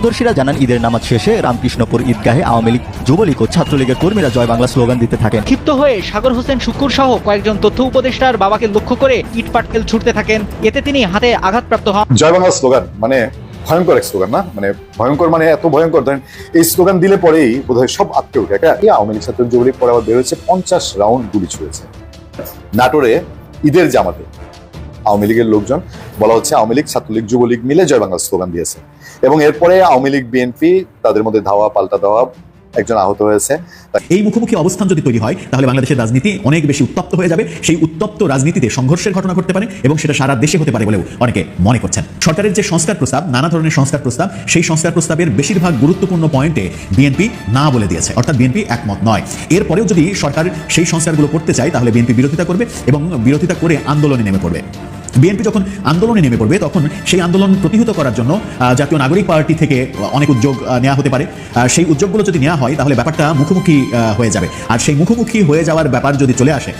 প্রত্যক্ষদর্শীরা জানান ঈদের নামাজ শেষে রামকৃষ্ণপুর ঈদগাহে আওয়ামী লীগ যুবলীগ ও ছাত্রলীগের কর্মীরা জয় বাংলা স্লোগান দিতে থাকেন। ক্ষিপ্ত হয়ে সাগর হোসেন শুকুর সহ কয়েকজন তথ্য উপদেষ্টার বাবাকে লক্ষ্য করে ইট পাটকেল ছুটতে থাকেন। এতে তিনি হাতে আঘাতপ্রাপ্ত হন। জয় বাংলা স্লোগান মানে ভয়ঙ্কর এক স্লোগান না? মানে ভয়ঙ্কর মানে এত ভয়ঙ্কর। ধরেন এই স্লোগান দিলে পরেই বোধহয় সব আটকে উঠে। একটা আওয়ামী লীগ ছাত্র যুবলীগ পরে আবার বের হয়েছে পঞ্চাশ রাউন্ড গুলি ছুঁড়েছে নাটোরে ঈদের জামাতে। আওয়ামী লীগের লোকজন, বলা হচ্ছে আওয়ামী লীগ ছাত্রলীগ যুবলীগ মিলে জয় বাংলা স্লোগান দিয়েছে। এবং এরপরে আওয়ামী লীগ বিএনপি তাদের মধ্যে ধাওয়া, পাল্টা দেওয়া একজন আহত হয়েছে। এই মুখোমুখি অবস্থান যদি তৈরি হয়, তাহলে বাংলাদেশের রাজনীতি অনেক বেশি উত্তপ্ত হয়ে যাবে। সেই উত্তপ্ত রাজনীতিতে সংঘর্ষের ঘটনা ঘটতে পারে এবং সেটা সারা দেশে হতে পারে বলেও অনেকে মনে করছেন। সরকারের যে সংস্কার প্রস্তাব, নানা ধরনের সংস্কার প্রস্তাব, সেই সংস্কার প্রস্তাবের বেশিরভাগ গুরুত্বপূর্ণ পয়েন্টে বিএনপি না বলে দিয়েছে। অর্থাৎ বিএনপি একমত নয়। এরপরেও যদি সরকার সেই সংস্কারগুলো করতে চায়, তাহলে বিএনপি বিরোধিতা করবে এবং বিরোধিতা করে আন্দোলনে নেমে পড়বে। বিএনপি যখন আন্দোলনে নেমে পড়বে, তখন সেই আন্দোলন প্রতিহত করার জন্য জাতীয় নাগরিক পার্টি থেকে অনেক উদ্যোগ নেওয়া হতে পারে। সেই উদ্যোগগুলো যদি নেওয়া হয়, তাহলে ব্যাপারটা মুখোমুখি হয়ে যাবে। আর সেই মুখোমুখি হয়ে যাওয়ার ব্যাপার যদি চলে আসে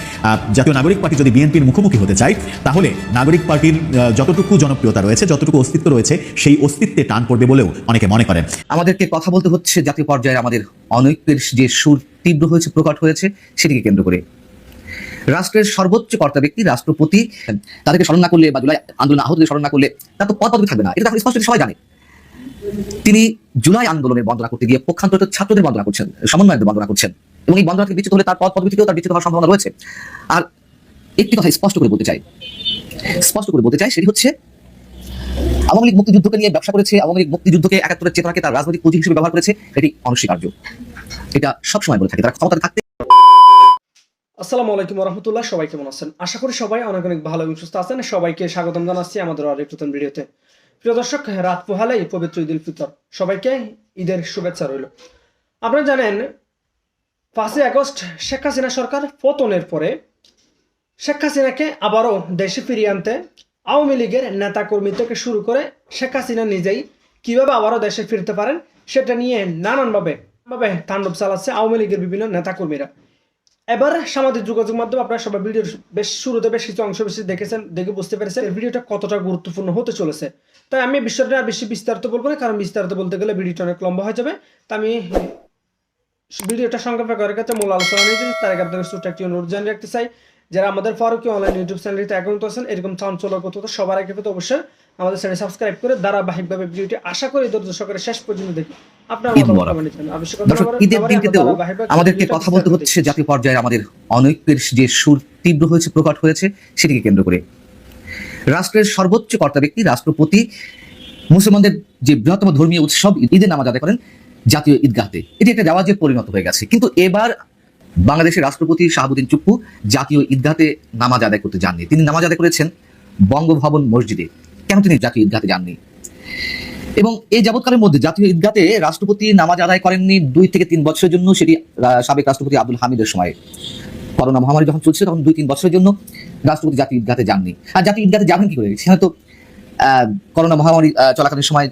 জাতীয় নাগরিক পার্টি যদি বিএনপির মুখোমুখি হতে চায়, তাহলে নাগরিক পার্টির যতটুকু জনপ্রিয়তা রয়েছে, যতটুকু অস্তিত্ব রয়েছে, সেই অস্তিত্বে টান পড়বে বলেও অনেকে মনে করেন। আমাদেরকে কথা বলতে হচ্ছে জাতীয় পর্যায়ে আমাদের অনৈক্যের যে সুর তীব্র হয়েছে, প্রকট হয়েছে, সেটিকে কেন্দ্র করে। রাষ্ট্রের সর্বোচ্চ কর্তা ব্যক্তি, রাষ্ট্রপতি, তাদেরকে স্মরণ না করলে বা জুলাই আন্দোলন আহতদের স্মরণ না করলে তার তো পদ পদবি থাকবে না। এটা স্পষ্ট সবাই জানে। তিনি জুলাই আন্দোলনের বন্দনা করতে গিয়ে পক্ষান্তরিত ছাত্রদের বন্দনা করছেন সমন্বয়কদের বন্দনা করছেন এবং এই বন্দনা থেকে বিচ্যুত হলে তার পদ পদবি থেকেও তার বিচ্যুত হওয়ার সম্ভাবনা রয়েছে। আর একটি কথা স্পষ্ট করে বলতে চাই। স্পষ্ট করে বলতে চাই সেটি হচ্ছে, আওয়ামী লীগ মুক্তিযুদ্ধকে নিয়ে ব্যবসা করেছে, আওয়ামী লীগ মুক্তিযুদ্ধকে একাত্তরের চেতনাকে তার রাজনৈতিক পুঁজি হিসেবে ব্যবহার করেছে এটি অনস্বীকার্য। এটা সবসময় বলে থাকে, তারা ক্ষমতা থাকতে আসসালামু আলাইকুম রহমতুল্লাহ সবাই কেমন আছেন? আশা করি সবাই অনেক অনেক ভালো এবং সুস্থ আছেন। সবাইকে স্বাগতম জানাচ্ছি আমাদের আরেক নতুন ভিডিওতে। প্রিয় দর্শক, রাত পোহালেই পবিত্র ঈদ উল ফিতর। সবাইকে ঈদের শুভেচ্ছা রইল। আপনারা জানেন, পাঁচই আগস্ট শেখ হাসিনা সরকার পতনের পরে শেখ হাসিনাকে আবারও দেশে ফিরিয়ে আনতে আওয়ামী লীগের নেতাকর্মী থেকে শুরু করে শেখ হাসিনা নিজেই কীভাবে আবারও দেশে ফিরতে পারেন, সেটা নিয়ে নানানভাবে ভাবে তাণ্ডব চালাচ্ছে আওয়ামী লীগের বিভিন্ন নেতাকর্মীরা। এবার সামাজিক যোগাযোগ মাধ্যম, আপনারা সবাই ভিডিওর বেশ শুরুতে বেশ কিছু অংশ বেশি দেখেছেন, দেখে বুঝতে পেরেছেন। ভিডিওটা কতটা গুরুত্বপূর্ণ হতে চলেছে। তাই আমি বিষয়টা আর বেশি বিস্তারিত বলব না, কারণ বিস্তারিত বলতে গেলে ভিডিওটা অনেক লম্বা হয়ে যাবে। তা আমি, ভিডিওটা সংক্ষেপে করার ক্ষেত্রে মূল আলোচনা নিয়েছি তার আগে আপনাদের ছোট্ট একটি অনুরোধ জানিয়ে রাখতে চাই, যারা আমাদের ফারুকি অনলাইন ইউটিউব চ্যানেলটিতে অ্যাকাউন্ট আছেন, এরকম চাঞ্চল্য করতে সবার আগে পেতে অবশ্যই আমাদের চ্যানেল সাবস্ক্রাইব করে ধারাবাহিকভাবে ভিডিওটি আশা করি সহকারে শেষ পর্যন্ত দেখি ঈদের আবার দিনটিতেও আমাদেরকে কথা বলতে হচ্ছে জাতীয় পর্যায়ে আমাদের অনৈক্যের যে সুর তীব্র হয়েছে প্রকট হয়েছে সেটিকে কেন্দ্র করে। রাষ্ট্রের সর্বোচ্চ কর্তা ব্যক্তি রাষ্ট্রপতি মুসলমানদের যে বৃহত্তম ধর্মীয় উৎসব ঈদের নামাজ আদায় করেন জাতীয় ঈদগাহতে। এটি একটা রেওয়াজে পরিণত হয়ে গেছে। কিন্তু এবার বাংলাদেশের রাষ্ট্রপতি শাহাবুদ্দিন চুপ্পু জাতীয় ঈদগাহতে নামাজ আদায় করতে যাননি। তিনি নামাজ আদায় করেছেন বঙ্গভবন মসজিদে। কেন তিনি জাতীয় ঈদগাহতে যাননি? এবং এই যাবৎকালের মধ্যে জাতীয় ঈদগাতে রাষ্ট্রপতি নামাজ আদায় করেননি দুই থেকে তিন বছরের জন্য, সেটি সাবেক রাষ্ট্রপতি আব্দুল হামিদের সময়। করোনা মহামারী যখন চলছিল, তখন দুই তিন বছরের জন্য রাষ্ট্রপতি জাতীয় ঈদগাতে যাননি। আর জাতীয় ঈদগাতে যাবেন কি করে? সেখানে তো করোনা মহামারী চলাকালীন সময়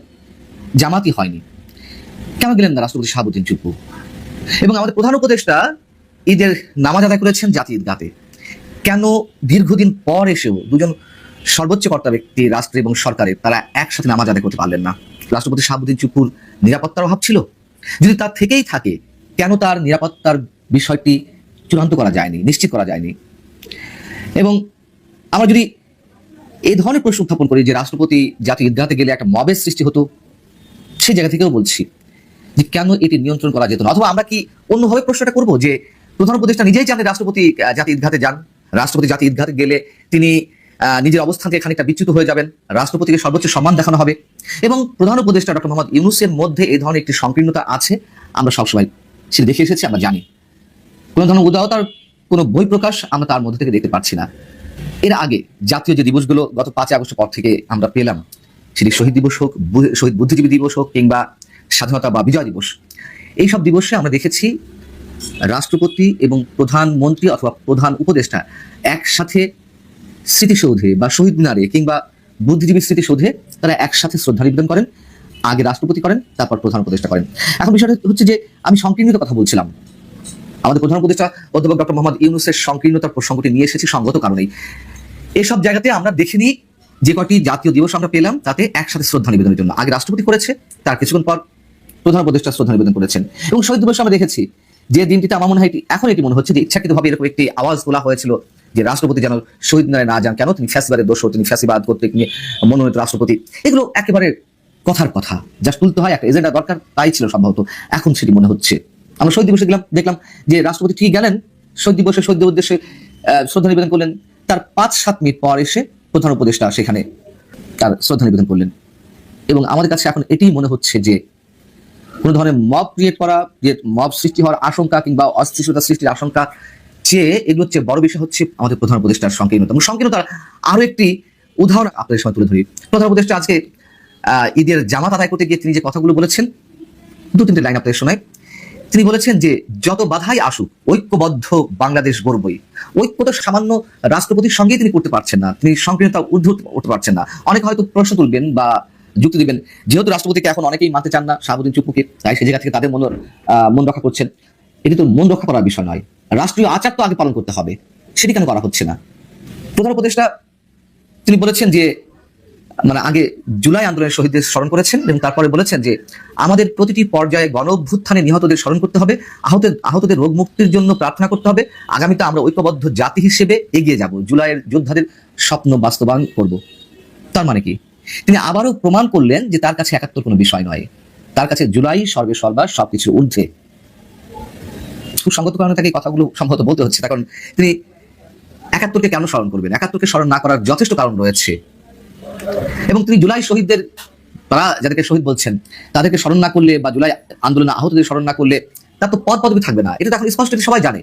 জামাতই হয়নি। কেন গেলেন না রাষ্ট্রপতি শাহাবুদ্দিন চুপু? এবং আমাদের প্রধান উপদেষ্টা ঈদের নামাজ আদায় করেছেন জাতীয় ঈদগাতে। কেন দীর্ঘদিন পর এসেও দুজন সর্বোচ্চ কর্তা ব্যক্তি রাষ্ট্র এবং সরকারের, তারা একসাথে নামাজ আদায় করতে পারলেন না। রাষ্ট্রপতি শাহাবুদ্দিন চুপুর নিরাপত্তার অভাব ছিল। যদি তার থেকেই থাকে, কেন তার নিরাপত্তার বিষয়টি চূড়ান্ত করা যায়নি, নিশ্চিত করা যায়নি? এবং আমরা যদি এই ধরনের প্রশ্ন উত্থাপন করি যে রাষ্ট্রপতি জাতীয় ঈদগাহতে গেলে একটা মবের সৃষ্টি হতো, সেই জায়গা থেকেও বলছি যে কেন এটি নিয়ন্ত্রণ করা যেত না? অথবা আমরা কি অন্যভাবে প্রশ্নটা করব যে প্রধান উপদেষ্টা নিজেই জানেন রাষ্ট্রপতি জাতীয় ঈদগাহতে যান? রাষ্ট্রপতি জাতীয় ঈদগাহতে গেলে তিনি নিজের অবস্থান থেকে খানিকটা বিচ্যুত হয়ে যাবেন। রাষ্ট্রপতিকে সর্বোচ্চ সম্মান দেখানো হবে। এবং প্রধান উপদেষ্টা ডক্টর মোহাম্মদ ইউনুসের মধ্যে এই ধরনের একটি সংকীর্ণতা আছে, আমরা সবসময় সেটা দেখে এসেছি, আমরা জানি। কোনো ধরনের উদারতার কোনো বই প্রকাশ আমরা তার মধ্যে থেকে দেখতে পাচ্ছি না। এর আগে জাতীয় যে দিবসগুলো গত পাঁচই আগস্ট পর থেকে আমরা পেলাম, সেটি শহীদ দিবস হোক শহীদ বুদ্ধিজীবী দিবস হোক কিংবা স্বাধীনতা বা বিজয় দিবস, এইসব দিবসে আমরা দেখেছি রাষ্ট্রপতি এবং প্রধানমন্ত্রী অথবা প্রধান উপদেষ্টা একসাথে স্মৃতিসৌধে বা শহীদ মিনারে কিংবা বুদ্ধিজীবী স্মৃতিসৌধে তারা একসাথে শ্রদ্ধা নিবেদন করেন, আগে রাষ্ট্রপতি করেন, তারপর প্রধান উপদেষ্টা করেন। এখন বিষয়টা হচ্ছে যে আমি সংকীর্ণিত কথা বলছিলাম। আমাদের প্রধান উপদেষ্টা অধ্যাপক ডক্টর মোহাম্মদ ইউনুসের সংকীর্ণতার প্রসঙ্গটি নিয়ে এসেছি সঙ্গত কারণেই। এসব জায়গাতে আমরা দেখিনি যে কটি জাতীয় দিবস আমরা পেলাম, তাতে একসাথে শ্রদ্ধা নিবেদনের জন্য। আগে রাষ্ট্রপতি করেছে, তার কিছুক্ষণ পর প্রধান উপদেষ্টা শ্রদ্ধা নিবেদন করেছেন। এবং শহীদ দিবস আমরা দেখেছি যে দিনটিতে আমার মনে হয় এটি- এখন এটি মনে হচ্ছে যে ইচ্ছাকৃতভাবে এরকম একটি আওয়াজ তোলা হয়েছিল যে রাষ্ট্রপতি যেন শহীদ মিনারে না যান। কেন? তিনি ফ্যাসিবাদের দোষ, তিনি ফ্যাসিবাদ কর্তৃক নিয়ে মনোনীত রাষ্ট্রপতি। এগুলো একেবারে কথার কথা। যা তুলতে হয়, একটা এজেন্ডা দরকার, তাই ছিল সম্ভবত। এখন সেটি মনে হচ্ছে। আমরা শহীদ দিবসে গেলাম দেখলাম যে রাষ্ট্রপতি ঠিক গেলেন। শহীদ দিবসে শহীদদের উদ্দেশ্যে শ্রদ্ধা নিবেদন করলেন। তার পাঁচ সাত মিনিট পর এসে প্রধান উপদেষ্টা সেখানে তার শ্রদ্ধা নিবেদন করলেন। এবং আমাদের কাছে এখন এটাই মনে হচ্ছে যে কোনো ধরনের মব ক্রিয়েট করা মব সৃষ্টি হওয়ার আশঙ্কা কিংবা অস্থিরতা সৃষ্টির আশঙ্কা চেয়ে এগুলো হচ্ছে বড় বিষয় হচ্ছে আমাদের প্রধান উপদেষ্টার সংকীর্ণতা। এবং সংকীর্ণতার আরও একটি উদাহরণ আপনাদের সময় তুলে ধরি। প্রধান উপদেষ্টা আজকে ঈদের জামাত আদায় করতে গিয়ে তিনি যে কথাগুলো বলেছেন, দু তিনটে লাইন আপনাদের শোনায় তিনি বলেছেন যে, যত বাধাই আসুক, ঐক্যবদ্ধ বাংলাদেশ গড়বই। ঐক্য তো সামান্য রাষ্ট্রপতির সঙ্গেই তিনি করতে পারছেন না। তিনি সংকীর্ণতা ঊর্ধ্ব উঠতে পারছেন না। অনেকে হয়তো প্রশ্ন তুলবেন বা যুক্তি দিবেন। যেহেতু রাষ্ট্রপতিকে এখন অনেকেই মানতে চান না, শাহাবুদ্দিন চুপুকে তাই সে জায়গা থেকে তাদের মন মন রক্ষা করছেন। এটি তো মন রক্ষা করার বিষয় নয়। রাষ্ট্রীয় আচার তো আগে পালন করতে হবে। সেটি কেন করা হচ্ছে না? প্রধান উপদেষ্টা, তিনি বলেছেন যে মানে আগে জুলাই আন্দোলনের শহীদদের স্মরণ করেছেন এবং তারপরে বলেছেন যে, আমাদের প্রতিটি পর্যায়ে গণ অভ্যুত্থানে নিহতদের স্মরণ করতে হবে আহত আহতদের রোগ মুক্তির জন্য প্রার্থনা করতে হবে। আগামীতে আমরা ঐক্যবদ্ধ জাতি হিসেবে এগিয়ে যাব। জুলাইয়ের যোদ্ধাদের স্বপ্ন বাস্তবায়ন করব। তার মানে কি? তিনি আবারও প্রমাণ করলেন যে তার কাছে একাত্তর কোনো বিষয় নয়। তার কাছে জুলাই সর্বে সর্বা সবকিছু ঊর্ধ্বে। খুব কারণে তাকে কথাগুলো সম্ভবত বলতে হচ্ছে কারণ তিনি একাত্তরকে কেন স্মরণ করবেন? একাত্তরকে স্মরণ না করার যথেষ্ট কারণ রয়েছে। এবং তিনি জুলাই শহীদদের, তারা যাদেরকে শহীদ বলছেন, তাদেরকে স্মরণ না করলে বা জুলাই আন্দোলনে আহতদের স্মরণ না করলে তার তো পদ পদবি থাকবে না। এটা তো এখন স্পষ্ট সবাই জানে।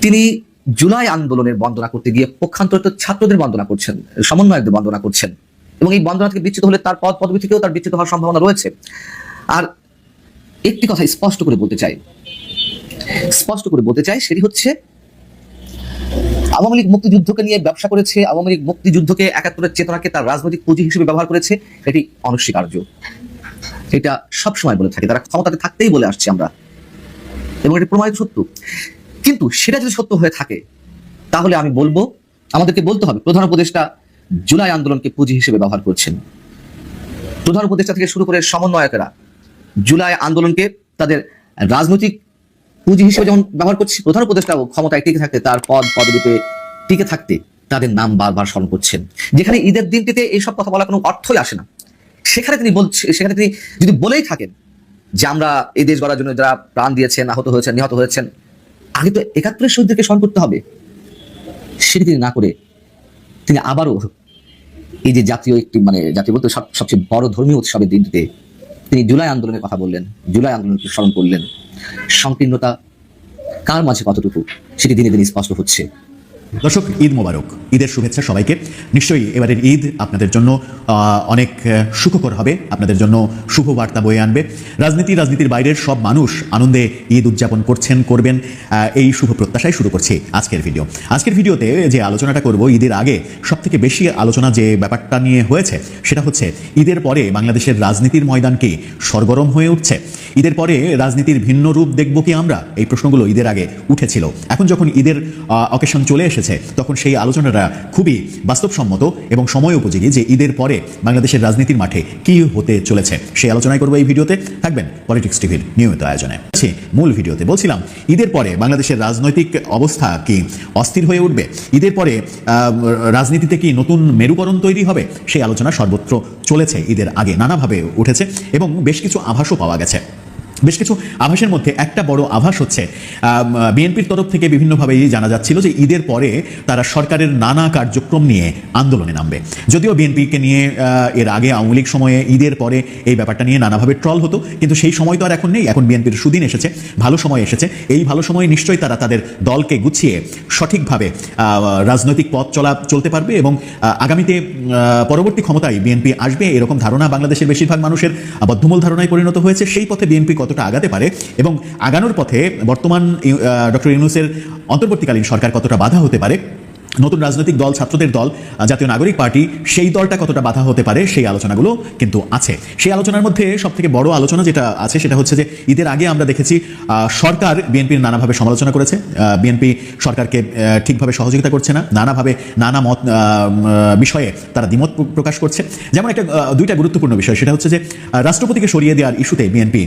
তিনি জুলাই আন্দোলনের বন্দনা করতে গিয়ে পক্ষান্তরিত ছাত্রদের বন্দনা করছেন, সমন্বয়কদের বন্দনা করছেন এবং এই বন্দনা থেকে বিচ্ছিত হলে তার পদ পদবি থেকেও তার বিচ্ছিত হওয়ার সম্ভাবনা রয়েছে। আর একটি কথা স্পষ্ট করে বলতে চাই। স্পষ্ট করে বলতে চাই সেটি হচ্ছে, আওয়ামী লীগ মুক্তিযুদ্ধকে নিয়ে ব্যবসা করেছে, আওয়ামী লীগ মুক্তিযুদ্ধকে একাত্তরের চেতনাকে তার রাজনৈতিক পুঁজি হিসেবে ব্যবহার করেছে, এটি অনস্বীকার্য। এটা সবসময় বলে থাকে, তারা ক্ষমতাতে থাকতেই বলে আসছে আমরা। এবং এটি প্রমাণিত সত্য। কিন্তু সেটা যদি সত্য হয়ে থাকে, তাহলে আমি বলব, আমাদেরকে বলতে হবে, প্রধান উপদেষ্টা জুলাই আন্দোলনকে পুঁজি হিসেবে ব্যবহার করছেন। প্রধান উপদেষ্টা থেকে শুরু করে সমন্বয়কেরা জুলাই আন্দোলনকে তাদের রাজনৈতিক পুঁজি হিসেবে যেমন ব্যবহার করছে, প্রধান উপদেষ্টা ক্ষমতায় টিকে থাকতে, তার পদ পদবিতে টিকে থাকতে তাদের নাম বারবার স্মরণ করছেন। যেখানে ঈদের দিনটিতে এইসব কথা বলার কোনো অর্থই আসে না। সেখানে তিনি বলছে, সেখানে তিনি যদি বলেই থাকেন যে আমরা এই দেশ গড়ার জন্য যারা প্রাণ দিয়েছেন, আহত হয়েছেন, নিহত হয়েছেন আগে তো একাত্তরের শহীদদেরকে স্মরণ করতে হবে। সেটি তিনি না করে তিনি আবারও এই যে জাতীয় একটি মানে জাতীয় বলতে সবচেয়ে বড় ধর্মীয় উৎসবের দিনটিতে তিনি জুলাই আন্দোলনের কথা বললেন, জুলাই আন্দোলনকে স্মরণ করলেন। সংকীর্ণতা কার মাঝে কতটুকু সেটি দিনে দিনে স্পষ্ট হচ্ছে। দর্শক, ঈদ মোবারক। ঈদের শুভেচ্ছা সবাইকে। নিশ্চয়ই এবারের ঈদ আপনাদের জন্য অনেক সুখকর হবে, আপনাদের জন্য শুভ বার্তা বয়ে আনবে। রাজনীতি, রাজনীতির বাইরের সব মানুষ আনন্দে ঈদ উদযাপন করছেন, করবেন এই শুভ প্রত্যাশায় শুরু করছি আজকের ভিডিও। আজকের ভিডিওতে যে আলোচনাটা করব, ঈদের আগে সব থেকে বেশি আলোচনা যে ব্যাপারটা নিয়ে হয়েছে, সেটা হচ্ছে ঈদের পরে বাংলাদেশের রাজনীতির ময়দান কি সরগরম হয়ে উঠছে? ঈদের পরে রাজনীতির ভিন্ন রূপ দেখব কি আমরা? এই প্রশ্নগুলো ঈদের আগে উঠেছিল। এখন যখন ঈদের অকেশন চলে এসেছে। তখন সেই আলোচনাটা খুবই বাস্তবসম্মত এবং সময় উপযোগী যে ঈদের পরে বাংলাদেশের রাজনীতির মাঠে কি হতে চলেছে সেই আলোচনায় করব এই ভিডিওতে। থাকবেন পলিটিক্স টিভির নিয়মিত আয়োজনে। মূল ভিডিওতে। বলছিলাম, ঈদের পরে বাংলাদেশের রাজনৈতিক অবস্থা কি অস্থির হয়ে উঠবে? ঈদের পরে রাজনীতিতে কি নতুন মেরুকরণ তৈরি হবে? সেই আলোচনা সর্বত্র চলেছে ঈদের আগে। নানাভাবে উঠেছে এবং বেশ কিছু আভাসও পাওয়া গেছে। বেশ কিছু আভাসের মধ্যে একটা বড় আভাস হচ্ছে বিএনপির তরফ থেকে বিভিন্নভাবেই জানা যাচ্ছিল যে ঈদের পরে তারা সরকারের নানা কার্যক্রম নিয়ে আন্দোলনে নামবে। যদিও বিএনপিকে নিয়ে এর আগে আওয়ামী লীগ সময়ে ঈদের পরে এই ব্যাপারটা নিয়ে নানাভাবে ট্রল হতো, কিন্তু সেই সময় তো আর এখন নেই, এখন বিএনপির সুদিন এসেছে, ভালো সময় এসেছে। এই ভালো সময়ে নিশ্চয়ই তারা তাদের দলকে গুছিয়ে সঠিকভাবে রাজনৈতিক পথ চলা, চলতে পারবে এবং আগামীতে পরবর্তী ক্ষমতায় বিএনপি আসবে, এরকম ধারণা বাংলাদেশের বেশিরভাগ মানুষের বদ্ধমূল ধারণায় পরিণত হয়েছে। সেই পথে বিএনপি কতটা আগাতে পারে এবং আগানোর পথে বর্তমান ডক্টর ইউনুসের অন্তর্বর্তীকালীন সরকার কতটা বাধা হতে পারে নতুন রাজনৈতিক দল ছাত্রদের দল জাতীয় নাগরিক পার্টি সেই দলটা কতটা বাধা হতে পারে সেই আলোচনাগুলো কিন্তু আছে। সেই আলোচনার মধ্যে সব থেকে বড় আলোচনা যেটা আছে সেটা হচ্ছে যে ঈদের আগে আমরা দেখেছি সরকার বিএনপির নানাভাবে সমালোচনা করেছে। বিএনপি সরকারকে ঠিকভাবে সহযোগিতা করছে না। নানাভাবে নানা মত বিষয়ে তারা দ্বিমত প্রকাশ করছে। যেমন একটা দুইটা গুরুত্বপূর্ণ বিষয় সেটা হচ্ছে যে রাষ্ট্রপতিকে সরিয়ে দেওয়ার ইস্যুতে বিএনপি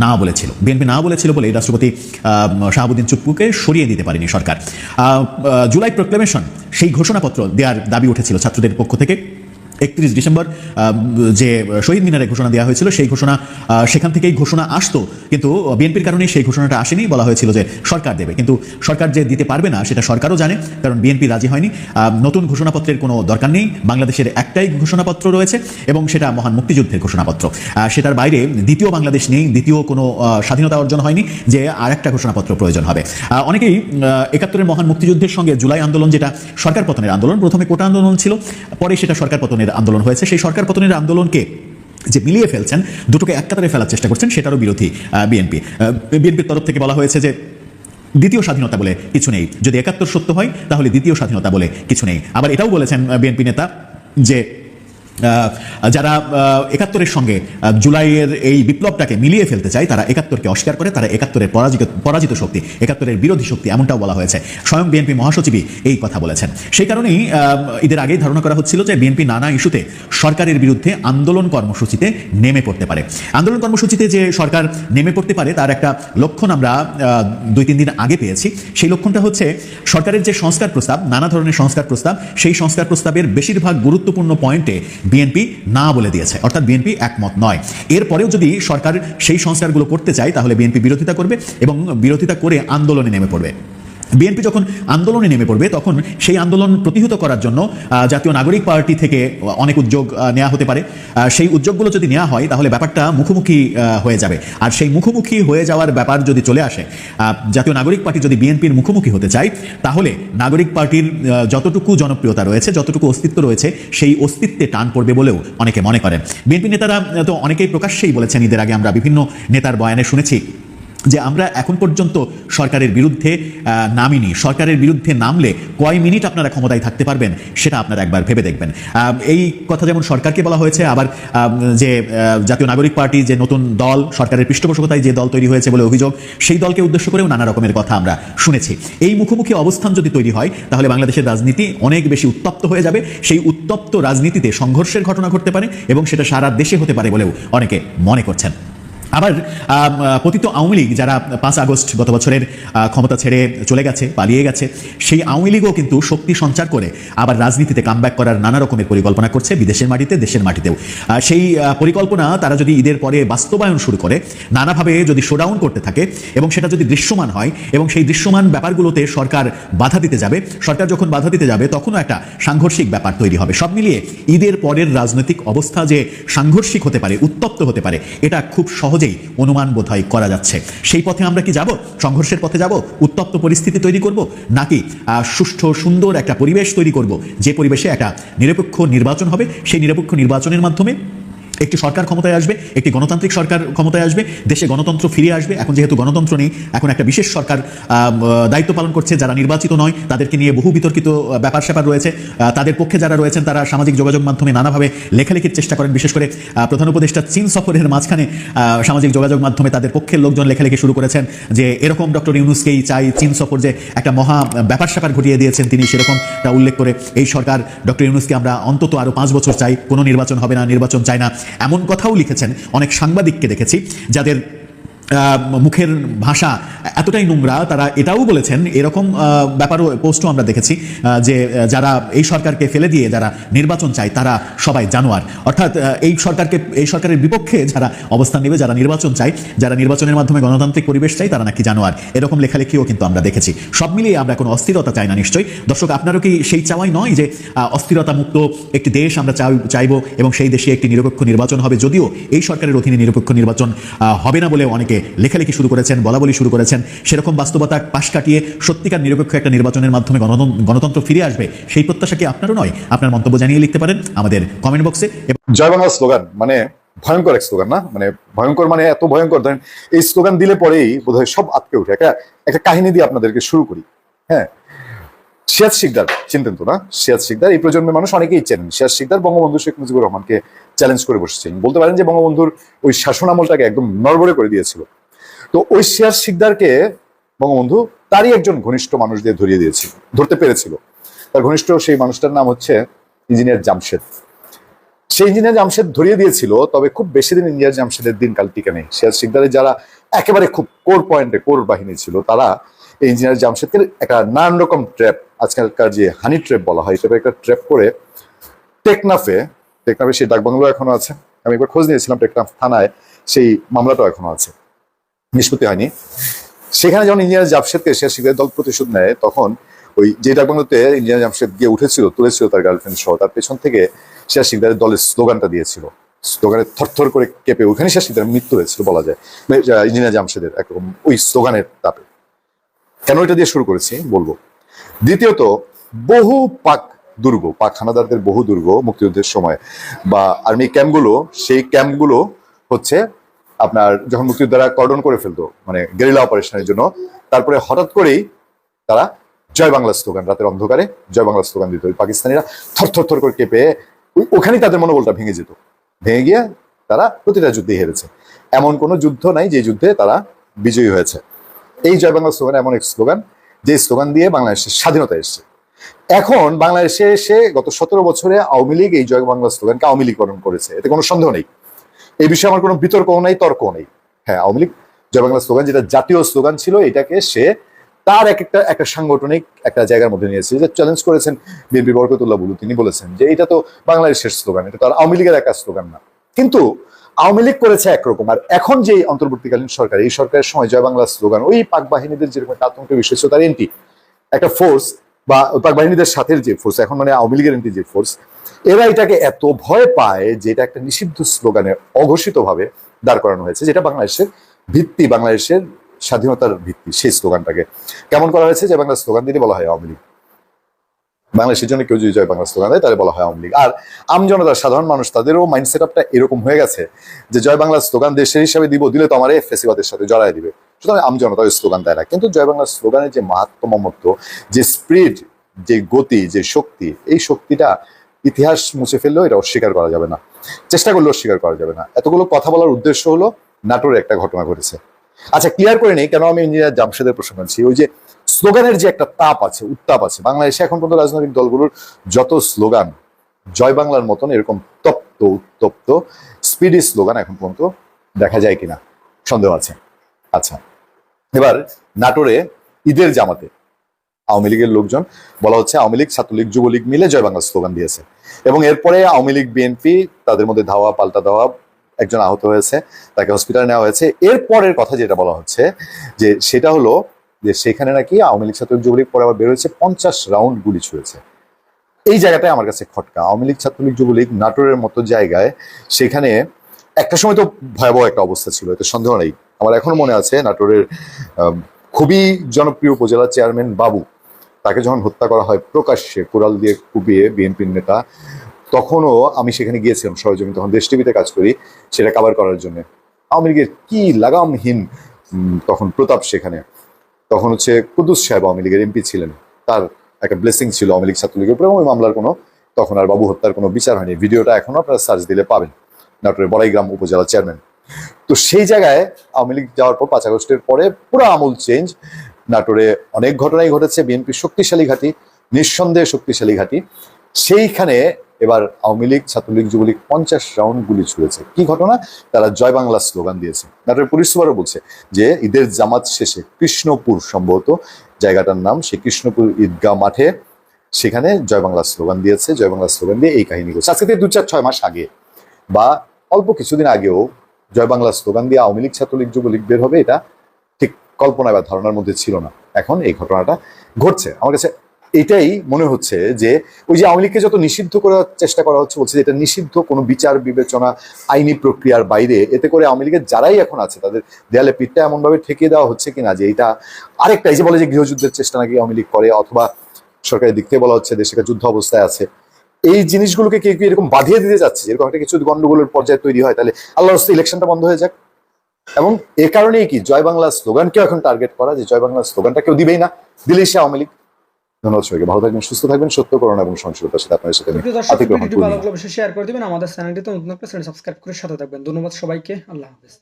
না বলেছিল। বিএনপি না বলেছিল বলে রাষ্ট্রপতি শাহাবুদ্দিন চুপ্পুকে সরিয়ে দিতে পারেনি সরকার। আহ, আহ, প্রক্লেমেশন সেই ঘোষণাপত্র দেওয়ার দাবি উঠেছিল ছাত্রদের পক্ষ থেকে। একত্রিশ ডিসেম্বর যে শহীদ মিনারে ঘোষণা দেওয়া হয়েছিল, সেই ঘোষণা সেখান থেকেই ঘোষণা আসতো। কিন্তু বিএনপির কারণে সেই ঘোষণাটা আসেনি। বলা হয়েছিল যে সরকার দেবে। কিন্তু সরকার যে দিতে পারবে না, সেটা সরকারও জানে, কারণ বিএনপি রাজি হয়নি। নতুন ঘোষণাপত্রের কোনো দরকার নেই। বাংলাদেশের একটাই ঘোষণাপত্র রয়েছে, এবং সেটা মহান মুক্তিযুদ্ধের ঘোষণাপত্র। সেটার বাইরে দ্বিতীয় বাংলাদেশ নেই, দ্বিতীয় কোনো স্বাধীনতা অর্জন হয়নি, যে আর একটা ঘোষণাপত্র প্রয়োজন হবে। অনেকেই একাত্তরের মহান মুক্তিযুদ্ধের সঙ্গে জুলাই আন্দোলন, যেটা সরকার পতনের আন্দোলন, প্রথমে কোটা আন্দোলন ছিল, পরে সেটা সরকার পতনের আন্দোলন হয়েছে, সেই সরকার পতনের আন্দোলনকে যে মিলিয়ে ফেলছেন, দুটোকে এক কাতারে ফেলার চেষ্টা করছেন, সেটারও বিরোধী বিএনপি। বিএনপির তরফ থেকে বলা হয়েছে যে দ্বিতীয় স্বাধীনতা বলে কিছু নেই। যদি একাত্তর সত্য হয়, তাহলে দ্বিতীয় স্বাধীনতা বলে কিছু নেই। আবার এটাও বলেছেন বিএনপি নেতা যে যারা একাত্তরের সঙ্গে জুলাইয়ের এই বিপ্লবটাকে মিলিয়ে ফেলতে চায়, তারা একাত্তরকে অস্বীকার করে, তারা একাত্তরের পরাজিত পরাজিত শক্তি, একাত্তরের বিরোধী শক্তি এমনটাও বলা হয়েছে। স্বয়ং বিএনপি মহাসচিবই এই কথা বলেছেন। সেই কারণেই ঈদের আগেই ধারণা করা হচ্ছিল যে বিএনপি নানা ইস্যুতে সরকারের বিরুদ্ধে আন্দোলন কর্মসূচিতে নেমে পড়তে পারে। আন্দোলন কর্মসূচিতে যে সরকার নেমে পড়তে পারে, তার একটা লক্ষণ আমরা দুই তিন দিন আগে পেয়েছি। সেই লক্ষণটা হচ্ছে, সরকারের যে সংস্কার প্রস্তাব, নানা ধরনের সংস্কার প্রস্তাব, সেই সংস্কার প্রস্তাবের বেশিরভাগ গুরুত্বপূর্ণ পয়েন্টে বিএনপি না বলে দিয়েছে। অর্থাৎ বিএনপি একমত নয়। এরপরেও যদি সরকার সেই সংস্কারগুলো করতে চায়, তাহলে বিএনপি বিরোধিতা করবে এবং বিরোধিতা করে আন্দোলনে নেমে পড়বে। বিএনপি যখন আন্দোলনে নেমে পড়বে, তখন সেই আন্দোলন প্রতিহত করার জন্য জাতীয় নাগরিক পার্টি থেকে অনেক উদ্যোগ নেওয়া হতে পারে। সেই উদ্যোগগুলো যদি নেওয়া হয়, তাহলে ব্যাপারটা মুখোমুখি হয়ে যাবে। আর সেই মুখোমুখি হয়ে যাওয়ার ব্যাপার যদি চলে আসে জাতীয় নাগরিক পার্টি যদি বিএনপির মুখোমুখি হতে চায়, তাহলে নাগরিক পার্টির যতটুকু জনপ্রিয়তা রয়েছে, যতটুকু অস্তিত্ব রয়েছে, সেই অস্তিত্বে টান পড়বে বলেও অনেকে মনে করেন। বিএনপি নেতারা তো অনেকেই প্রকাশ্যেই বলেছেন, ঈদের আগে আমরা বিভিন্ন নেতার বয়ানে শুনেছি যে আমরা এখন পর্যন্ত সরকারের বিরুদ্ধে নামিনি। সরকারের বিরুদ্ধে নামলে কয় মিনিট আপনারা ক্ষমতায় থাকতে পারবেন, সেটা আপনারা একবার ভেবে দেখবেন। এই কথা যেমন সরকারকে বলা হয়েছে, আবার যে জাতীয় নাগরিক পার্টি, যে নতুন দল, সরকারের পৃষ্ঠপোষকতায় যে দল তৈরি হয়েছে বলে অভিযোগ, সেই দলকে উদ্দেশ্য করেও নানা রকমের কথা আমরা শুনেছি। এই মুখোমুখি অবস্থান যদি তৈরি হয়, তাহলে বাংলাদেশের রাজনীতি অনেক বেশি উত্তপ্ত হয়ে যাবে। সেই উত্তপ্ত রাজনীতিতে সংঘর্ষের ঘটনা ঘটতে পারে এবং সেটা সারা দেশে হতে পারে বলেও অনেকে মনে করছেন। আবার পতিত আওয়ামী লীগ যারা পাঁচ আগস্ট গত বছরের ক্ষমতা ছেড়ে চলে গেছে, পালিয়ে গেছে, সেই আওয়ামী লীগও কিন্তু শক্তি সঞ্চার করে আবার রাজনীতিতে কামব্যাক করার নানা রকমের পরিকল্পনা করছে বিদেশের মাটিতে, দেশের মাটিতেও। সেই পরিকল্পনা তারা যদি ঈদের পরে বাস্তবায়ন শুরু করে, নানাভাবে যদি শোডাউন করতে থাকে এবং সেটা যদি দৃশ্যমান হয় এবং সেই দৃশ্যমান ব্যাপারগুলোতে সরকার বাধা দিতে যাবে, সরকার যখন বাধা দিতে যাবে, তখনও একটা সাংঘর্ষিক ব্যাপার তৈরি হবে। সব মিলিয়ে ঈদের পরের রাজনৈতিক অবস্থা যে সাংঘর্ষিক হতে পারে, উত্তপ্ত হতে পারে, এটা খুব সহজেই অনুমান বোধহয় করা যাচ্ছে। সেই পথে আমরা কি যাব? সংঘর্ষের পথে যাব? উত্তপ্ত পরিস্থিতি তৈরি করব? নাকি সুষ্ঠু, সুন্দর একটা পরিবেশ তৈরি করব? যে পরিবেশে একটা নিরপেক্ষ নির্বাচন হবে, সেই নিরপেক্ষ নির্বাচনের মাধ্যমে একটি সরকার ক্ষমতায় আসবে, একটি গণতান্ত্রিক সরকার ক্ষমতায় আসবে, দেশে গণতন্ত্র ফিরে আসবে। এখন যেহেতু গণতন্ত্র নেই, এখন একটা বিশেষ সরকার দায়িত্ব পালন করছে, যারা নির্বাচিত নয়, তাদেরকে নিয়ে বহু বিতর্কিত ব্যাপার স্যাপার রয়েছে। তাদের পক্ষে যারা রয়েছেন, তারা সামাজিক যোগাযোগ মাধ্যমে নানাভাবে লেখালেখির চেষ্টা করেন। বিশেষ করে প্রধান উপদেষ্টা চীন সফরের মাঝখানে সামাজিক যোগাযোগ মাধ্যমে তাদের পক্ষের লোকজন লেখালেখি শুরু করেছেন যে, এরকম ডক্টর ইউনুসকেই চাই চীন সফর যে একটা মহা ব্যাপার স্যাপার ঘটিয়ে দিয়েছেন তিনি, সেরকমটা উল্লেখ করে এই সরকার ডক্টর ইউনুসকে আমরা অন্তত আরও পাঁচ বছর চাই। কোনো নির্বাচন হবে না, নির্বাচন চাই না। এমন কথাও লিখেছেন অনেক সাংবাদিককে দেখেছি যাদের মুখের ভাষা এতটাই নোংরা, তারা এটাও বলেছেন, এরকম ব্যাপারও, পোস্টও আমরা দেখেছি যে যারা এই সরকারকে ফেলে দিয়ে যারা নির্বাচন চায়, তারা সবাই জানোয়ার। অর্থাৎ এই সরকারকে, এই সরকারের বিপক্ষে যারা অবস্থান নেবে, যারা নির্বাচন চায়, যারা নির্বাচনের মাধ্যমে গণতান্ত্রিক পরিবেশ চাই তারা নাকি জানোয়ার। এরকম লেখালেখিও কিন্তু আমরা দেখেছি। সব মিলিয়ে আমরা কোনো অস্থিরতা চাই না নিশ্চয়ই। দর্শক, আপনারও কি সেই চাওয়াই নয় যে অস্থিরতা মুক্ত একটি দেশ আমরা চাই- চাইব এবং সেই দেশে একটি নিরপেক্ষ নির্বাচন হবে, যদিও এই সরকারের অধীনে নিরপেক্ষ নির্বাচন হবে না বলে অনেকে লেখালেখি শুরু করেছেন বলা শুরু করেছেন, সেরকম বাস্তবতা পাশ কাটিয়ে সত্যিকার নিরপেক্ষ একটা নির্বাচনের মাধ্যমে গণতন্ত্র ফিরে আসবে, সেই প্রত্যাশা কি আপনারও নয়? আপনার মন্তব্য জানিয়ে লিখতে পারেন আমাদের কমেন্ট বক্সে জয় বাংলা স্লোগান মানে ভয়ঙ্কর এক স্লোগান না? মানে ভয়ঙ্কর মানে এত ভয়ঙ্কর, ধরেন এই স্লোগান দিলে পরেই বোধহয় সব আটকে উঠে। একটা একটা কাহিনী দিয়ে আপনাদেরকে শুরু করি। হ্যাঁ? সিয়াজ শিকদার, চিনতেন তো না? সিয়াজ শিকদার, এই প্রজন্মের মানুষ অনেকেই চেনেন। সিয়াজ শিকদার, বঙ্গবন্ধু শেখ মুজিবুর রহমানকে চ্যালেঞ্জ করে বসেছেন বলতে পারেন যে বঙ্গবন্ধুর ওই শাসনামলটাকে একদম নড়বড়ে করে দিয়েছিল। তো ওই সিয়াজ শিকদারকে বঙ্গবন্ধু তারই একজন ঘনিষ্ঠ মানুষ দিয়ে ধরিয়ে দিয়েছিল, ধরতে পেরেছিল। তার ঘনিষ্ঠ সেই মানুষটার নাম হচ্ছে ইঞ্জিনিয়ার জামশেদ। সেই ইঞ্জিনিয়ার জামশেদ ধরিয়ে দিয়েছিল, তবে খুব বেশি দিন ইঞ্জিনিয়ার জামশেদের দিনকাল টিকে নেই। সিয়াজ শিকদারের যারা একেবারে খুব কোর পয়েন্টে কোর বাহিনী ছিল, তারা এই ইঞ্জিনিয়ার জামশেদকে একটা নানান রকম ট্র্যাপ, আজকালকার যে হানি ট্র্যাপ বলা হয় সেটা একটা ট্র্যাপ করে টেকনাফে টেকনাফে সেই ডাকবাংলো এখনও আছে। আমি একবার খোঁজ নিয়েছিলাম টেকনাফ থানায় সেই মামলাটাও এখনও আছে। নিষ্পত্তি হয়নি। সেখানে যখন ইঞ্জিনিয়ার জামশেদকে সে শিখের দল প্রতিশোধ নেয় তখন ওই যে ডাকবাংলোতে ইঞ্জিনিয়ার জামশেদ গিয়ে উঠেছিল তুলেছিল তার গার্লফ্রেন্ড সহ তার পেছন থেকে শেয়ার শিকদারের দলের স্লোগানটা দিয়েছিল। স্লোগানে থরথর করে কেঁপে ওখানে শেয়ার শিকদারের মৃত্যু হয়েছিল বলা যায়। মানে, ইঞ্জিনিয়ার জামশেদের একরকম ওই স্লোগানের তাপে। কেন এটা দিয়ে শুরু করেছি? বলব। দ্বিতীয়ত বহু পাক দুর্গ পাক হানাদারদের বহু দুর্গ মুক্তিযুদ্ধের সময়। বা আর্মি ক্যাম্পগুলো সেই ক্যাম্পগুলো হচ্ছে আপনার যখন মুক্তিযোদ্ধারা কর্ডন করে ফেলতো মানে গেরিলা অপারেশনের জন্য, তারপরে হঠাৎ করেই তারা জয় বাংলা স্লোগান রাতের অন্ধকারে জয় বাংলা স্লোগান দিত পাকিস্তানিরা, থর থর থর করে কেঁপে ওখানেই তাদের মনোবলটা ভেঙে যেত। ভেঙে গিয়ে তারা প্রতিটা যুদ্ধে হেরেছে। এমন কোনো যুদ্ধ নাই যে যুদ্ধে তারা বিজয়ী হয়েছে। এই জয় বাংলা স্লোগান এমন এক স্লোগান যে স্লোগান দিয়ে বাংলাদেশের স্বাধীনতা এসেছে। এখন বাংলাদেশে এসে গত সতেরো বছরে আওয়ামী লীগ এই জয় বাংলা স্লোগানকে আওয়ামী লীগকরণ করেছে। এতে কোনো সন্দেহ নেই। এই বিষয়ে আমার কোনো বিতর্কও নাই, তর্কও নেই। হ্যাঁ আওয়ামী লীগ জয় বাংলা স্লোগান যেটা জাতীয় স্লোগান ছিল, এটাকে সে তার এক একটা একটা সাংগঠনিক একটা জায়গার মধ্যে নিয়েছে যে চ্যালেঞ্জ করেছেন বিএনপি বরকতুল্লাহ বুলু তিনি বলেছেন যে এটা তো বাংলাদেশের স্লোগান, এটা তো আর আওয়ামী লীগের একটা স্লোগান না। কিন্তু আওয়ামী লীগ করেছে একরকম, আর এখন যে অন্তর্বর্তীকালীন সরকার, এই সরকারের সময় জয় বাংলা স্লোগান, ওই পাক বাহিনীদের যেরকম একটা আতঙ্কের বিষয় ছিল, তার এন্টি একটা ফোর্স বা পাক বাহিনীদের সাথে যে ফোর্স এখন মানে আওয়ামী লীগের এন্টি যে ফোর্স এরা এটাকে এত ভয় পায় যে এটা একটা নিষিদ্ধ স্লোগানে অঘোষিতভাবে দাঁড় করানো হয়েছে, যেটা বাংলাদেশের ভিত্তি, বাংলাদেশের স্বাধীনতার ভিত্তি, সেই স্লোগানটাকে। কেমন করা হয়েছে যে বাংলা স্লোগান দিয়ে বলা হয় আওয়ামী লীগ? বাংলাদেশের জন্য কেউ যদি জয় বাংলা স্লোগান দেয়, তাহলে বলা হয় আওয়ামী লীগ। আর আমজনতা সাধারণ মানুষ, তাদেরও মাইন্ডসেট আপটা এরকম হয়ে গেছে যে জয় বাংলা স্লোগান দেশের হিসাবে দিব, দিলে তো আমার এই ফেসিবাদের সাথে জড়ায় দিবে। সুতরাং আমজনতা স্লোগান দেয় না। কিন্তু জয় বাংলার স্লোগানের যে মাহাত্ম মমত্ব, যে স্পিড, যে গতি, যে শক্তি, এই শক্তিটা ইতিহাস মুছে ফেললেও এটা অস্বীকার করা যাবে না। চেষ্টা করলে অস্বীকার করা যাবে না। এতগুলো কথা বলার উদ্দেশ্য হলো নাটোরে একটা ঘটনা ঘটেছে। আচ্ছা ক্লিয়ার করে নেই কেন আমি ইঞ্জিনিয়ার জামশেদের প্রশ্ন করছি। ওই যে স্লোগানের যে একটা তাপ আছে, উত্তাপ আছে, বাংলাদেশে এখন পর্যন্ত রাজনৈতিক দলগুলোর যত স্লোগান জয় বাংলার মতন এরকম তপ্ত, উত্তপ্ত স্পিডি স্লোগান এখন পর্যন্ত দেখা যায় কিনা? সন্দেহ আছে। আচ্ছা। এবার নাটোরে ঈদের জামাতে আওয়ামী লীগের লোকজন, বলা হচ্ছে আওয়ামী লীগ, ছাত্রলীগ, যুবলীগ মিলে জয় বাংলা স্লোগান দিয়েছে। এবং এরপরে আওয়ামী লীগ, বিএনপি তাদের মধ্যে ধাওয়া, পাল্টা দেওয়া একজন আহত হয়েছে, তাকে হসপিটালে নেওয়া হয়েছে। এরপরের কথা যেটা বলা হচ্ছে, যে সেটা হলো যে সেখানে নাকি আওয়ামী লীগ, ছাত্রলীগ, যুবলীগ পরে আবার বের হয়েছে পঞ্চাশ রাউন্ড গুলি ছুঁয়েছে। এই জায়গাটায় আমার কাছে খটকা। আওয়ামী লীগ, ছাত্রলীগ, যুবলীগ নাটোরের মতো জায়গায় সেখানে একটা সময় তো ভয়াবহ একটা অবস্থা ছিল, এতে সন্দেহ নেই। আমার এখনও মনে আছে নাটোরের খুবই জনপ্রিয় উপজেলা চেয়ারম্যান বাবু। তাকে যখন হত্যা করা হয় প্রকাশ্যে কোরাল দিয়ে কুপিয়ে বিএনপির নেতা, তখনও আমি সেখানে গিয়েছিলাম সরজমিন, তখন দেশ টিভিতে কাজ করি সেটা কাভার করার জন্য। আওয়ামী লীগের কি লাগামহীন তখন প্রতাপ সেখানে। তখন হচ্ছে কুদ্দুস সাহেব আওয়ামী লীগের এমপি ছিলেন। তার একটা ব্লেসিং ছিল আওয়ামী লীগ ছাত্রলীগের উপরে এবং ওই মামলার কোনো, তখন আর বাবু হত্যার কোনো বিচার হয়নি। ভিডিওটা এখনও আপনারা সার্চ দিলে পাবেন। নাটোরের বড়াইগ্রাম উপজেলা চেয়ারম্যান। তো সেই জায়গায় আওয়ামী লীগ যাওয়ার পর পাঁচ আগস্টের পরে পুরো আমূল চেঞ্জ নাটোরে অনেক ঘটনাই ঘটেছে বিএনপি শক্তিশালী ঘাঁটি, নিঃসন্দেহে শক্তিশালী ঘাঁটি। সেইখানে এবার আওয়ামী লীগ, ছাত্রলীগ, যুবলীগ পঞ্চাশ রাউন্ড গুলি ছুঁড়েছে। কি ঘটনা? তারা জয় বাংলা স্লোগান দিয়েছে। নাটোরের পুলিশ সুপারও বলছে যে ঈদের জামাত শেষে কৃষ্ণপুর সম্ভবত, জায়গাটার নাম সেই কৃষ্ণপুর ঈদগাহ মাঠে সেখানে জয় বাংলা স্লোগান দিয়েছে, জয় বাংলা স্লোগান দিয়ে এই কাহিনী করছে আজকে দু চার, ছয় মাস আগে বা অল্প কিছুদিন আগেও জয় বাংলা স্লোগান দিয়ে আওয়ামী লীগ, ছাত্রলীগ, যুবলীগ বের হবে, এটা ঠিক কল্পনা বা ধারণার মধ্যে ছিল না। এখন এই ঘটনাটা ঘটছে। আমার কাছে এটাই মনে হচ্ছে যে ওই যে আওয়ামী লীগকে যত নিষিদ্ধ করার চেষ্টা করা হচ্ছে, বলছে এটা নিষিদ্ধ, কোনো বিচার, বিবেচনা, আইনি প্রক্রিয়ার বাইরে, এতে করে আওয়ামী লীগের যারাই এখন আছে, তাদের দেয়ালে পিঠটা এমনভাবে ঠেকিয়ে দেওয়া হচ্ছে কিনা, যে এটা আরেকটা, এই যে বলে যে গৃহযুদ্ধের চেষ্টা নাকি আওয়ামী লীগ করে, অথবা সরকারের দিক থেকে বলা হচ্ছে দেশে যুদ্ধ অবস্থায় আছে এই জিনিসগুলোকে কেউ কি এরকম বাঁধিয়ে দিতে যাচ্ছে এরকম একটা কিছু গন্ডগোলের পর্যায়ে তৈরি হয় তাহলে আল্লাহ হস্তে ইলেকশনটা বন্ধ হয়ে যাক। এবং এ কারণেই কি জয় বাংলা স্লোগানকেও এখন টার্গেট করা যে জয় বাংলা স্লোগানটা কেউ দিবেই না। দিলেই সে আওয়ামী লীগ। ধন্যবাদ সবাইকে ভালো থাকবেন সুস্থ থাকবেন সত্য করুন এবং সহনশীলতার সাথে আপনাদের সাথে ভালো অবশ্যই শেয়ার করে দিবেন আমাদের চ্যানেলটিতে নতুন একটা চ্যানেল সাবস্ক্রাইব করে সাথে থাকবেন। ধন্যবাদ সবাইকে আল্লাহ হাফেজ।